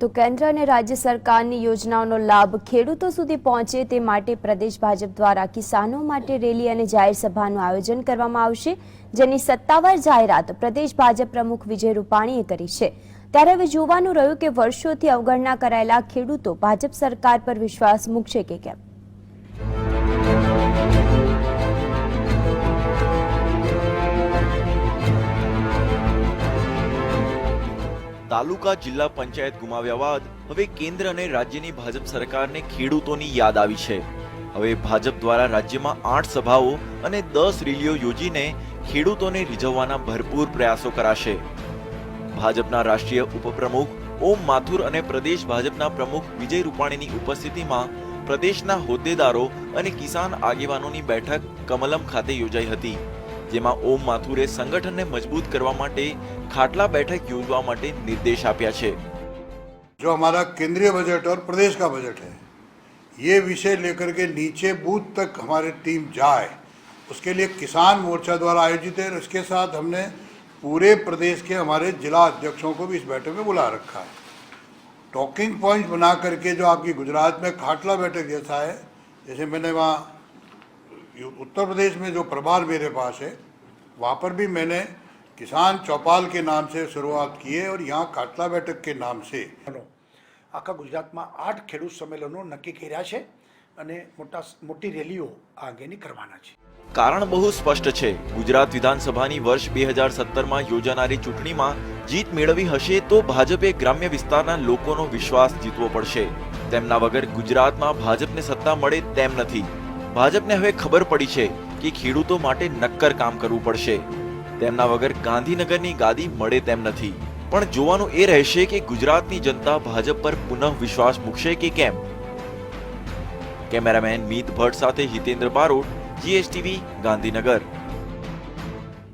તો કેન્દ્ર અને રાજ્ય સરકારની યોજનાઓનો લાભ ખેડૂતો સુધી પહોંચે તે માટે પ્રદેશ ભાજપ દ્વારા કિસાનો માટે રેલી અને જાહેર સભાનું આયોજન કરવામાં આવશે, જેની સત્તાવાર જાહેરાત પ્રદેશ ભાજપ પ્રમુખ વિજય રૂપાણીએ કરી છે. ત્યારે હવે જોવાનું રહ્યું કે વર્ષોથી અવગણના કરાયેલા ખેડૂતો ભાજપ સરકાર પર વિશ્વાસ મૂકશે કે કેમ? તાલુકા જિલ્લા પંચાયત ગુમાવ્યા બાદ હવે કેન્દ્ર અને રાજ્યની ભાજપ સરકારને ખેડૂતોની યાદ આવી છે. હવે ભાજપ દ્વારા રાજ્યમાં આઠ સભાઓ અને દસ રેલીઓ યોજીને ખેડૂતોને રીઝવવાના ભરપૂર પ્રયાસો કરાશે. ભાજપના રાષ્ટ્રીય ઉપપ્રમુખ ઓમ માથુર અને પ્રદેશ ભાજપના પ્રમુખ વિજય રૂપાણીની ઉપસ્થિતિમાં પ્રદેશના હોદ્દેદારો અને કિસાન આગેવાનોની બેઠક કમલમ ખાતે યોજાઈ હતી. જેમાં ઓમ માથુરે સંગઠનને મજબૂત કરવા માટે ખાટલા બેઠક યોજવા માટે નિર્દેશ આપ્યા છે जो हमारा केंद्रीय बजट और प्रदेश का बजट है ये विषय लेकर के नीचे बूथ तक हमारी टीम जाए उसके लिए किसान मोर्चा द्वारा आयोजित है और इसके साथ हमने पूरे प्रदेश के हमारे जिला अध्यक्षों को भी इस बैठक में बुला रखा है टॉकिंग पॉइंट बना करके जो आपकी गुजरात में खाटला बैठक जैसा है जैसे मैंने वहाँ उत्तर प्रदेश में जो प्रभार मेरे पास है वहाँ पर भी मैंने किसान चौपाल के नाम से शुरुआत की है और यहाँ खाटला बैठक के नाम से સંમેલનો આખા ગુજરાતમાં આઠ ખેડૂત સંમેલનો નક્કી કર્યા છે અને મોટા મોટી રેલીઓ આ અંગેની કરવાના છે કારણ બહુ સ્પષ્ટ છે ગુજરાત વિધાનસભાની વર્ષ બે હજાર સત્તરમાં યોજાનારી ચૂંટણીમાં જીત મેળવી હશે તો ભાજપે ગ્રામ્ય વિસ્તારના લોકોનો વિશ્વાસ જીતવો પડશે તેમના વગર ગુજરાતમાં ભાજપને સત્તા મળે તેમ નથી ભાજપને હવે ખબર પડી છે કે ખેડૂતો માટે નક્કર કામ કરવું પડશે. તેમના વગર ગાંધીનગરની ગાદી મળે તેમ નથી. પણ જોવાનું એ રહેશે કે ગુજરાતની જનતા ભાજપ પર પુનઃ વિશ્વાસ મૂકશે કે કેમ? કેમેરામેન મીત ભટ્ટ સાથે હિતેન્દ્ર બારોટ, જીએસટીવી, ગાંધીનગર.